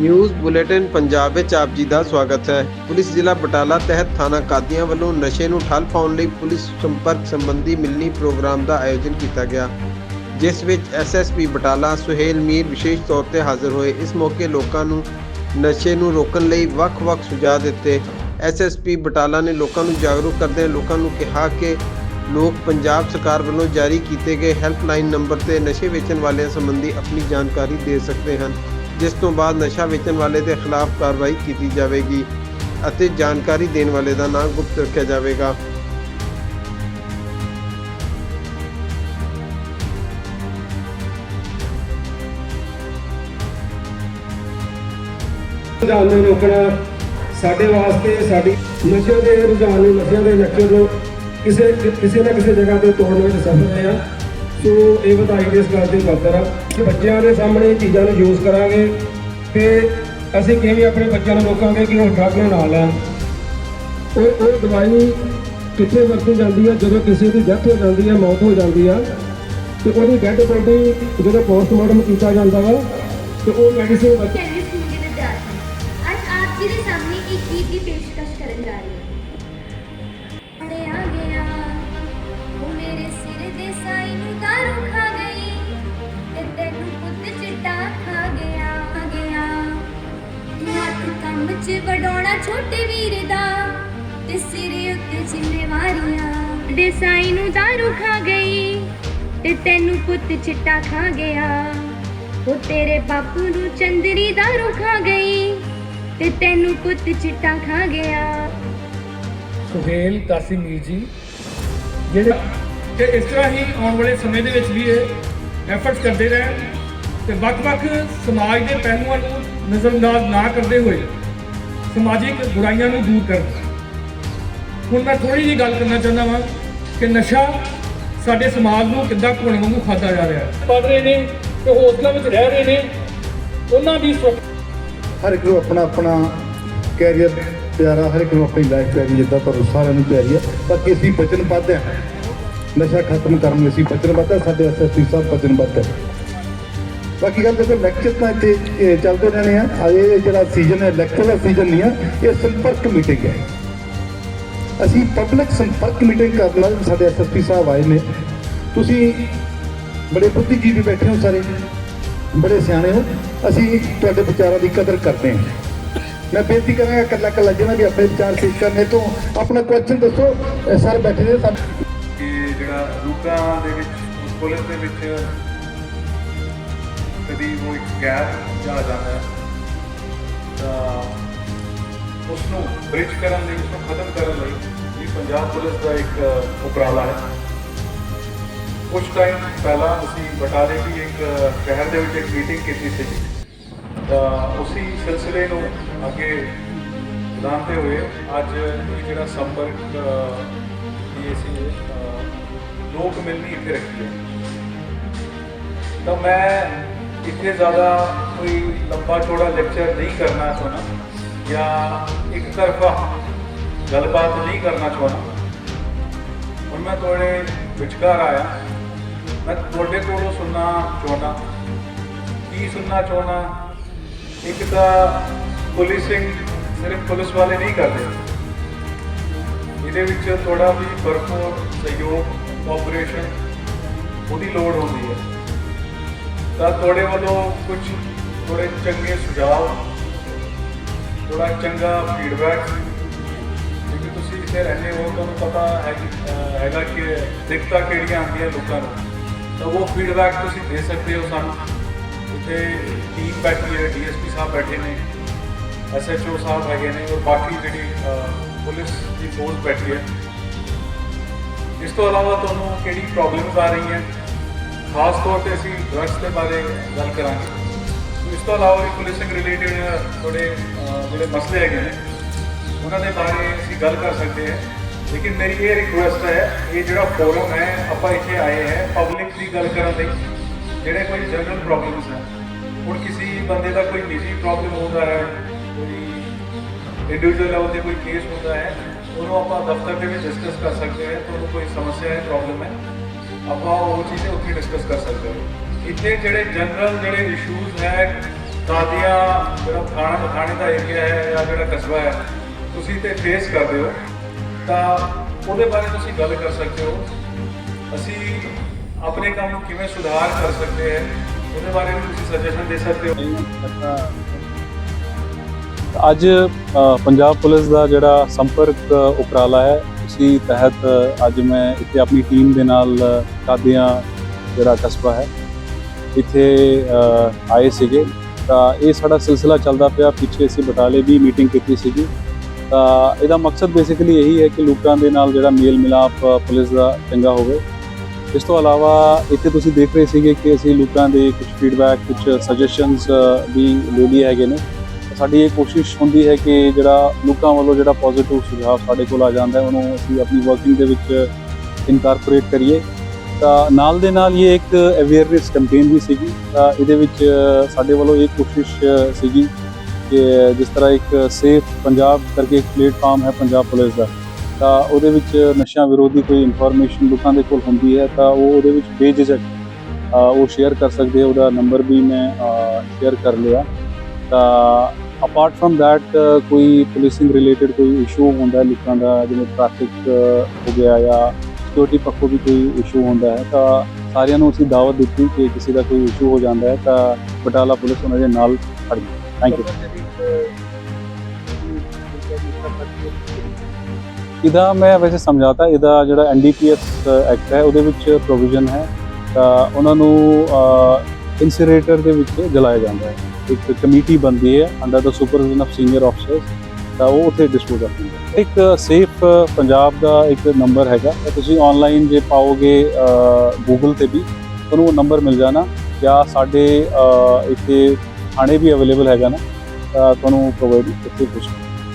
News bulletin Punjab ਵਿੱਚ ਆਪ ਜੀ ਦਾ ਸਵਾਗਤ ਹੈ। ਪੁਲਿਸ ਜ਼ਿਲ੍ਹਾ ਬਟਾਲਾ ਤਹਿਤ ਥਾਣਾ ਕਾਦੀਆਂ ਵੱਲੋਂ ਨਸ਼ੇ ਨੂੰ ਠੱਲ ਪਾਉਣ ਲਈ ਪੁਲਿਸ ਸੰਪਰਕ ਸੰਬੰਧੀ ਮਿਲਣੀ ਪ੍ਰੋਗਰਾਮ ਦਾ ਆਯੋਜਨ ਕੀਤਾ ਗਿਆ। ਜਿਸ ਵਿੱਚ ਐਸਐਸਪੀ ਬਟਾਲਾ, ਸੁਹੇਲ ਮੀਰ ਵਿਸ਼ੇਸ਼ ਤੌਰ ਤੇ ਹਾਜ਼ਰ ਹੋਏ। ਇਸ ਮੌਕੇ ਲੋਕਾਂ ਨੂੰ ਨਸ਼ੇ ਨੂੰ ਰੋਕਣ ਲਈ ਵੱਖ-ਵੱਖ ਸੁਝਾਅ ਦਿੱਤੇ। ਐਸਐਸਪੀ ਬਟਾਲਾ ਨੇ ਲੋਕਾਂ ਨੂੰ ਜਾਗਰੂਕ ਕਰਦਿਆਂ ਲੋਕਾਂ ਨੂੰ ਕਿਹਾ ਕਿ ਲੋਕ ਪੰਜਾਬ ਸਰਕਾਰ ਵੱਲੋਂ ਜਾਰੀ ਕੀਤੇ ਗਏ ਹੈਲਪਲਾਈਨ ਨੰਬਰ ਤੇ ਨਸ਼ੇ ਵੇਚਣ ਵਾਲਿਆਂ ਸੰਬੰਧੀ ਆਪਣੀ ਜਾਣਕਾਰੀ ਦੇ ਸਕਦੇ ਹਨ। ਜਿਸ ਤੋਂ ਬਾਅਦ ਨਸ਼ਾ ਵੇਚਣ ਵਾਲੇ ਦੇ ਖਿਲਾਫ ਕਾਰਵਾਈ ਕੀਤੀ ਜਾਵੇਗੀ ਅਤੇ ਜਾਣਕਾਰੀ ਦੇਣ ਵਾਲੇ ਦਾ ਨਾਮ ਗੁਪਤ ਰੱਖਿਆ ਜਾਵੇਗਾ। ਰੁਝਾਨ ਨੂੰ ਰੋਕਣਾ ਸਾਡੇ ਵਾਸਤੇ, ਸਾਡੀ ਨਸ਼ੇ ਦੇ ਰੁਝਾਨ ਨੂੰ, ਨਸ਼ਿਆਂ ਦੇ ਲੈਕਚਰ ਨੂੰ ਕਿਸੇ ਕਿਸੇ ਨਾ ਕਿਸੇ ਜਗ੍ਹਾ ਤੇ ਤੋੜਨ ਵਿੱਚ ਸਫਲ ਹੋਏ ਸੋ ਇਹ ਵਧਾਈ ਦੇ ਇਸ ਗੱਲ ਦੀ ਖਾਤਰ ਆ ਕਿ ਬੱਚਿਆਂ ਦੇ ਸਾਹਮਣੇ ਇਹ ਚੀਜ਼ਾਂ ਨੂੰ ਯੂਜ਼ ਕਰਾਂਗੇ ਤੇ ਅਸੀਂ ਕਿਵੇਂ ਆਪਣੇ ਬੱਚਿਆਂ ਨੂੰ ਰੋਕਾਂਗੇ ਕਿ ਉਹ ਡਰੱਗ ਨੂੰ ਨਾ ਲੈਣ। ਉਹ ਉਹ ਦਵਾਈ ਕਿੱਥੇ ਵਰਤੀ ਜਾਂਦੀ ਹੈ ਜਦੋਂ ਕਿਸੇ ਦੀ ਡੈਥ ਹੋ ਜਾਂਦੀ ਹੈ ਮੌਤ ਹੋ ਜਾਂਦੀ ਆ, ਤੇ ਉਹਦੀ ਡੈਡ ਬੋਡੀ ਜਦੋਂ ਪੋਸਟਮਾਰਟਮ ਕੀਤਾ ਜਾਂਦਾ ਵਾ, ਤੇ ਉਹ ਮੈਡੀਸਿਨ ਵਰਤੀ ਚੰਗੇ ਸਕੂਲ ਅੱਜ ਆਪ ਜੀ ਦੇ ਸਾਹਮਣੇ ਇੱਕ ਗੀਤ ਦੀ ਪੇਸ਼ਕਸ਼ ਕਰਨ ਜਾ ਰਹੀ ਹਾਂ। ਸਿਰ ਨੂੰ ਦਾਰੂ ਖਾ ਗਈ ਤੇ ਤੈਨੂੰ ਪੁੱਤ ਚਿੱਟਾ ਖਾ ਗਿਆ ਗਿਆ। ਹੱਥ ਕੰਮ 'ਚ ਵਡਾਉਣਾ ਛੋਟੇ ਵੀਰ ਦਾ ਤੇ ਸਿਰ ਉੱਤੇ ਜ਼ਿੰਮੇਵਾਰੀਆਂ ਦੇ ਨੂੰ ਦਾਰੂ ਖਾ ਗਈ ਤੇ ਤੈਨੂੰ ਪੁੱਤ ਚਿੱਟਾ ਖਾ ਗਿਆ। ਉਹ ਤੇਰੇ ਬਾਪੂ ਨੂੰ ਚੰਦਰੀ ਦਾਰੂ ਖਾ ਗਈ ਤੇ ਤੈਨੂੰ ਪੁੱਤ ਚਿੱਟਾ ਖਾ ਗਿਆ। ਸੁਹੇਲ ਕਾਸਿਮੀਰ ਜੀ, ਜਿਹੜੇ ਤੇ ਇਸ ਤਰ੍ਹਾਂ ਹੀ ਆਉਣ ਵਾਲੇ ਸਮੇਂ ਦੇ ਵਿੱਚ ਵੀ ਇਹ ਐਫਰਟਸ ਕਰਦੇ ਰਹਿਣ ਤੇ ਵੱਖ-ਵੱਖ ਸਮਾਜ ਦੇ ਪਹਿਲੂਆਂ ਨੂੰ ਨਜ਼ਰਅੰਦਾਜ਼ ਨਾ ਕਰਦੇ ਹੋਏ ਸਮਾਜਿਕ ਬੁਰਾਈਆਂ ਨੂੰ ਦੂਰ ਕਰਨ। ਹੁਣ ਮੈਂ ਥੋੜੀ ਜਿਹੀ ਗੱਲ ਕਰਨਾ ਚਾਹੁੰਦਾ ਵਾਂ ਕਿ ਨਸ਼ਾ ਸਾਡੇ ਸਮਾਜ ਨੂੰ ਕਿੱਦਾਂ ਘੁਣ ਵਾਂਗੂ ਖਾਦਾ ਜਾ ਰਿਹਾ ਹੈ। ਪੜ ਰਹੇ ਨੇ ਤੇ ਹੋਸਟਲਾਂ ਵਿੱਚ ਰਹਿ ਰਹੇ ਨੇ, ਉਹਨਾਂ ਦੀ ਸੁਰੱਖਿਆ ਹਰ ਇੱਕ ਨੂੰ ਆਪਣਾ ਆਪਣਾ ਕੈਰੀਅਰ ਪਿਆਰਾ, ਹਰ ਇੱਕ ਨੂੰ ਆਪਣੀ ਲਾਈਫ ਪਿਆਰੀ, ਜਿੱਦਾਂ ਤੁਹਾਨੂੰ ਸਾਰਿਆਂ ਨੂੰ ਪਿਆਰੀ ਹੈ। ਬਾਕੀ ਅਸੀਂ ਵਚਨਬੱਧ ਹਾਂ। ਨਸ਼ਾ ਖਤਮ ਕਰਨ ਲਈ ਅਸੀਂ ਵਚਨਬੱਧ ਹਾਂ, ਸਾਡੇ ਐਸਐਸਪੀ ਸਾਹਿਬ ਵਚਨਬੱਧ ਹੈ। ਬਾਕੀ ਗੱਲ ਦੇਖੋ ਲੈਕਚਰ ਤਾਂ ਇੱਥੇ ਚੱਲਦੇ ਰਹਿਣੇ ਆ। ਇਹ ਜਿਹੜਾ ਸੀਜ਼ਨ ਹੈ ਲੈਕਚਰ ਦਾ ਸੀਜ਼ਨ ਨਹੀਂ ਆ, ਇਹ ਸੰਪਰਕ ਮੀਟਿੰਗ ਹੈ। ਅਸੀਂ ਪਬਲਿਕ ਸੰਪਰਕ ਮੀਟਿੰਗ ਕਰਨ ਨਾਲ ਸਾਡੇ ਐਸਐਸਪੀ ਸਾਹਿਬ ਆਏ ਨੇ। ਤੁਸੀਂ ਬੜੇ ਬੁੱਧੀਜੀਵੀ ਬੈਠੇ ਹੋ ਸਾਰੇ, ਬੜੇ ਸਿਆਣੇ ਹੋ। ਅਸੀਂ ਤੁਹਾਡੇ ਵਿਚਾਰਾਂ ਦੀ ਕਦਰ ਕਰਦੇ ਹਾਂ। ਮੈਂ ਬੇਨਤੀ ਕਰਾਂਗਾ ਕੱਲਾ ਕੱਲਾ ਜਿਹਨਾਂ ਵੀ ਆਪਣੇ ਵਿਚਾਰ ਪੇਸ਼ ਕਰਨੇ ਤੋਂ, ਆਪਣਾ ਕੁਐਸਚਨ ਦੱਸੋ। ਸਰ ਬੈਠੇ ਨੇ ਸਭ ਕਿ ਲੋਕਾਂ ਦੇ ਵਿੱਚ, ਪੁਲਿਸ ਦੇ ਵਿੱਚ ਕਦੀ ਉਹ ਇੱਕ ਗੈਪ ਜਾ ਜਾਂਦਾ ਹੈ। ਤਾਂ ਉਸ ਨੂੰ ਬ੍ਰਿਜ ਕਰਨ ਲਈ ਉਸ ਨੂੰ ਖਤਮ ਕਰਨ ਲਈ ਇਹ ਪੰਜਾਬ ਪੁਲਿਸ ਦਾ ਇੱਕ ਉਪਰਾਲਾ ਹੈ। ਕੁਝ ਟਾਈਮ ਪਹਿਲਾਂ ਅਸੀਂ ਬਟਾਲੇ ਦੀ ਇੱਕ ਸ਼ਹਿਰ ਦੇ ਵਿੱਚ ਇੱਕ ਮੀਟਿੰਗ ਕੀਤੀ ਸੀ। ਤਾਂ ਉਸੇ ਸਿਲਸਿਲੇ ਨੂੰ ਅੱਗੇ ਵਧਾਉਂਦੇ ਹੋਏ ਅੱਜ ਇਹ ਜਿਹੜਾ ਸੰਪਰਕ ਇਹ ਅਸੀਂ ਲੋਕ ਮਿਲਣੀ ਇੱਥੇ ਰੱਖੀ ਹੈ। ਤਾਂ ਮੈਂ ਇੱਥੇ ਜ਼ਿਆਦਾ ਕੋਈ ਲੰਬਾ ਚੌੜਾ ਲੈਕਚਰ ਨਹੀਂ ਕਰਨਾ ਚਾਹੁੰਦਾ ਜਾਂ ਇੱਕ ਤਰਫਾ ਗੱਲਬਾਤ ਨਹੀਂ ਕਰਨਾ ਚਾਹੁੰਦਾ। ਹੁਣ ਮੈਂ ਤੁਹਾਡੇ ਵਿਚਕਾਰ ਆਇਆ। ਮੈਂ ਤੁਹਾਡੇ ਕੋਲੋਂ ਸੁਣਨਾ ਚਾਹੁੰਦਾ। ਕੀ ਸੁਣਨਾ ਚਾਹੁੰਦਾ? ਇੱਕ ਤਾਂ ਪੁਲਿਸਿੰਗ ਸਿਰਫ ਪੁਲਿਸ ਵਾਲੇ ਨਹੀਂ ਕਰਦੇ। ਇਹਦੇ ਵਿੱਚ ਥੋੜਾ ਵੀ ਭਰਪੂਰ ਸਹਿਯੋਗ ਕੋਆਪਰੇਸ਼ਨ ਉਹਦੀ ਲੋੜ ਹੁੰਦੀ ਹੈ। ਤਾਂ ਤੁਹਾਡੇ ਵੱਲੋਂ ਕੁਝ ਥੋੜੇ ਚੰਗੇ ਸੁਝਾਅ ਥੋੜਾ ਚੰਗਾ ਫੀਡਬੈਕ ਕਿਉਂਕਿ ਤੁਸੀਂ ਇੱਥੇ ਰਹਿੰਦੇ ਹੋ, ਤੁਹਾਨੂੰ ਪਤਾ ਹੈ ਕਿ- ਹੈਗਾ ਕਿ ਦਿੱਕਤਾਂ ਕਿਹੜੀਆਂ ਆਉਂਦੀਆਂ ਲੋਕਾਂ ਨੂੰ। ਤਾਂ ਉਹ ਫੀਡਬੈਕ ਤੁਸੀਂ ਦੇ ਸਕਦੇ ਹੋ ਸਾਨੂੰ। ਇੱਥੇ ਟੀਮ ਬੈਠੀ ਹੈ ਡੀਐਸਪੀ ਸਾਹਿਬ ਬੈਠੇ ਨੇ ਐਸਐਚਓ ਸਾਹਿਬ ਹੈਗੇ ਨੇ ਔਰ ਬਾਕੀ ਜਿਹੜੀ ਪੁਲਿਸ ਦੀ ਫੋਰਸ ਬੈਠੀ ਹੈ। ਇਸ ਤੋਂ ਇਲਾਵਾ ਤੁਹਾਨੂੰ ਕਿਹੜੀ ਪ੍ਰੋਬਲਮਸ ਆ ਰਹੀਆਂ? ਖਾਸ ਤੌਰ ਤੇ ਅਸੀਂ ਡਰੱਗਸ ਦੇ ਬਾਰੇ ਗੱਲ ਕਰਾਂਗੇ। ਇਸ ਤੋਂ ਇਲਾਵਾ ਵੀ ਪੁਲਿਸਿੰਗ ਰਿਲੇਟਡ ਥੋੜੇ ਜਿਹੜੇ ਮਸਲੇ ਹੈਗੇ ਨੇ, ਉਹਨਾਂ ਦੇ ਬਾਰੇ ਅਸੀਂ ਗੱਲ ਕਰ ਸਕਦੇ ਹਾਂ। ਲੇਕਿਨ ਮੇਰੀ ਇਹ ਰਿਕੁਐਸਟ ਹੈ, ਇਹ ਜਿਹੜਾ ਫੋਰਮ ਹੈ, ਆਪਾਂ ਇੱਥੇ ਆਏ ਹੈ ਪਬਲਿਕ ਦੀ ਗੱਲ ਕਰਨ ਲਈ, ਜਿਹੜੇ ਕੋਈ ਜਨਰਲ ਪ੍ਰੋਬਲਮਸ ਹੈ। ਹੁਣ ਕਿਸੇ ਬੰਦੇ ਦਾ ਕੋਈ ਨਿੱਜੀ ਪ੍ਰੋਬਲਮ ਹੁੰਦਾ ਹੈ, ਕੋਈ ਇੰਡੀਵਿਜੂਅਲ ਲੈਵਲ ਤੇ ਕੋਈ ਕੇਸ ਹੁੰਦਾ ਹੈ ਉਹਨੂੰ ਆਪਾਂ ਦਫ਼ਤਰ ਦੇ ਵਿੱਚ ਡਿਸਕਸ ਕਰ ਸਕਦੇ ਹਾਂ ਤੁਹਾਨੂੰ ਕੋਈ ਸਮੱਸਿਆ ਹੈ ਪ੍ਰੋਬਲਮ ਹੈ ਆਪਾਂ ਉਹ ਚੀਜ਼ਾਂ ਉੱਥੇ ਡਿਸਕਸ ਕਰ ਸਕਦੇ ਹਾਂ ਇੱਥੇ ਜਿਹੜੇ ਜਨਰਲ ਜਿਹੜੇ ਇਸ਼ੂਜ਼ ਹੈ ਕਾਦੀਆਂ ਜਿਹੜਾ ਥਾਣਾ ਥਾਣੇ ਦਾ ਏਰੀਆ ਹੈ ਜਾਂ ਜਿਹੜਾ ਕਸਬਾ ਹੈ ਤੁਸੀਂ ਤੇ ਫੇਸ ਕਰਦੇ ਹੋ ਤਾਂ ਉਹਦੇ ਬਾਰੇ ਤੁਸੀਂ ਗੱਲ ਕਰ ਸਕਦੇ ਹੋ ਅਸੀਂ ਆਪਣੇ ਕੰਮ ਨੂੰ ਕਿਵੇਂ ਸੁਧਾਰ ਕਰ ਸਕਦੇ ਹਾਂ ਉਹਦੇ ਬਾਰੇ ਵੀ ਤੁਸੀਂ ਸੁਜੈਸ਼ਨ ਦੇ ਸਕਦੇ ਹੋ ਅੱਜ ਪੰਜਾਬ ਪੁਲਿਸ ਦਾ ਜਿਹੜਾ ਸੰਪਰਕ ਉਪਰਾਲਾ ਹੈ, ਉਸੀ ਤਹਿਤ ਅੱਜ ਮੈਂ ਇੱਥੇ ਆਪਣੀ ਟੀਮ ਦੇ ਨਾਲ ਕਾਦੀਆਂ ਜਿਹੜਾ ਕਸਬਾ ਹੈ, ਇੱਥੇ ਆਏ ਸੀਗੇ। ਤਾਂ ਇਹ ਸਾਡਾ ਸਿਲਸਿਲਾ ਚੱਲਦਾ ਪਿਆ, ਪਿੱਛੇ ਅਸੀਂ ਬਟਾਲੇ ਵੀ ਮੀਟਿੰਗ ਕੀਤੀ ਸੀਗੀ। ਤਾਂ ਇਹਦਾ ਮਕਸਦ ਬੇਸਿਕਲੀ ਇਹੀ ਹੈ ਕਿ ਲੋਕਾਂ ਦੇ ਨਾਲ ਜਿਹੜਾ ਮੇਲ ਮਿਲਾਪ ਪੁਲਿਸ ਦਾ ਚੰਗਾ ਹੋਵੇ। ਇਸ ਤੋਂ ਇਲਾਵਾ ਇੱਥੇ ਤੁਸੀਂ ਦੇਖ ਰਹੇ ਸੀਗੇ ਕਿ ਅਸੀਂ ਲੋਕਾਂ ਦੇ ਕੁਝ ਫੀਡਬੈਕ ਕੁਝ ਸਜੈਸ਼ਨਸ ਵੀ ਲੈ ਲਈ ਹੈਗੇ ਨੇ। ਸਾਡੀ ਇਹ ਕੋਸ਼ਿਸ਼ ਹੁੰਦੀ ਹੈ ਕਿ ਜਿਹੜਾ ਲੋਕਾਂ ਵੱਲੋਂ ਜਿਹੜਾ ਪੋਜ਼ਿਟਿਵ ਸੁਝਾਅ ਸਾਡੇ ਕੋਲ ਆ ਜਾਂਦਾ ਉਹਨੂੰ ਅਸੀਂ ਆਪਣੀ ਵਰਕਿੰਗ ਦੇ ਵਿੱਚ ਇਨਕਾਰਪੋਰੇਟ ਕਰੀਏ। ਤਾਂ ਨਾਲ ਦੇ ਨਾਲ ਇਹ ਇੱਕ ਅਵੇਅਰਨੈਸ ਕੈਂਪੇਨ ਵੀ ਸੀਗੀ। ਤਾਂ ਇਹਦੇ ਵਿੱਚ ਸਾਡੇ ਵੱਲੋਂ ਇਹ ਕੋਸ਼ਿਸ਼ ਸੀਗੀ ਕਿ ਜਿਸ ਤਰ੍ਹਾਂ ਇੱਕ ਸੇਫ ਪੰਜਾਬ ਕਰਕੇ ਇੱਕ ਪਲੇਟਫਾਰਮ ਹੈ ਪੰਜਾਬ ਪੁਲਿਸ ਦਾ, ਤਾਂ ਉਹਦੇ ਵਿੱਚ ਨਸ਼ਾ ਵਿਰੋਧੀ ਕੋਈ ਇਨਫੋਰਮੇਸ਼ਨ ਲੋਕਾਂ ਦੇ ਕੋਲ ਹੁੰਦੀ ਹੈ, ਤਾਂ ਉਹ ਉਹਦੇ ਵਿੱਚ ਬੇਝਿਜਕ ਉਹ ਸ਼ੇਅਰ ਕਰ ਸਕਦੇ ਆ। ਉਹਦਾ ਨੰਬਰ ਵੀ ਮੈਂ ਸ਼ੇਅਰ ਕਰ ਲਿਆ। ਤਾਂ ਅਪਾਰਟ ਫਰਮ ਥੈਟ ਕੋਈ ਪੁਲਿਸਿੰਗ ਰਿਲੇਟਡ ਕੋਈ ਇਸ਼ੂ ਹੁੰਦਾ ਹੈ ਲੋਕਾਂ ਦਾ, ਜਿਵੇਂ ਟ੍ਰੈਫਿਕ uh, ਹੋ ਗਿਆ ਜਾਂ ਸਿਕਿਉਰਿਟੀ ਪੱਖੋਂ ਵੀ ਕੋਈ ਇਸ਼ੂ ਹੁੰਦਾ ਹੈ, ਤਾਂ ਸਾਰਿਆਂ ਨੂੰ ਅਸੀਂ ਦਾਵਤ ਦਿੱਤੀ ਕਿ ਕਿਸੇ ਦਾ ਕੋਈ ਇਸ਼ੂ ਹੋ ਜਾਂਦਾ ਹੈ, ਤਾਂ ਬਟਾਲਾ ਪੁਲਿਸ ਉਹਨਾਂ ਦੇ ਨਾਲ ਖੜੀ ਥੈਂਕ ਯੂ ਇਹਦਾ ਮੈਂ ਵੈਸੇ ਸਮਝਾਤਾ, ਇਹਦਾ ਜਿਹੜਾ ਐਨਡੀਪੀਐਸ ਐਕਟ uh, ਹੈ, ਉਹਦੇ ਵਿੱਚ ਪ੍ਰੋਵੀਜ਼ਨ ਹੈ, ਤਾਂ ਉਹਨਾਂ ਨੂੰ uh, ਇਨਸੀਨਰੇਟਰ ਦੇ ਵਿੱਚ ਜਲਾਇਆ ਜਾਂਦਾ ਹੈ। ਇੱਕ ਕਮੇਟੀ ਬਣਦੀ ਹੈ under the supervision of senior officers ਤਾਂ ਉਹ ਉੱਥੇ ਡਿਸਪੋਜ਼ ਕਰਦੇ ਹੈ। ਇੱਕ ਸੇਫ ਪੰਜਾਬ ਦਾ ਇੱਕ ਨੰਬਰ ਹੈਗਾ। ਤੁਸੀਂ ਆਨਲਾਈਨ ਜੇ ਪਾਓਗੇ ਗੂਗਲ ਤੇ ਵੀ, ਤੁਹਾਨੂੰ ਉਹ ਨੰਬਰ ਮਿਲ ਜਾਣਾ। ਜਾਂ ਸਾਡੇ ਇੱਥੇ ਥਾਣੇ ਵੀ ਅਵੇਲੇਬਲ ਹੈਗਾ ਨਾ, ਤਾਂ ਤੁਹਾਨੂੰ ਪ੍ਰੋਵਾਈਡ ਇੱਥੇ ਕੁਝ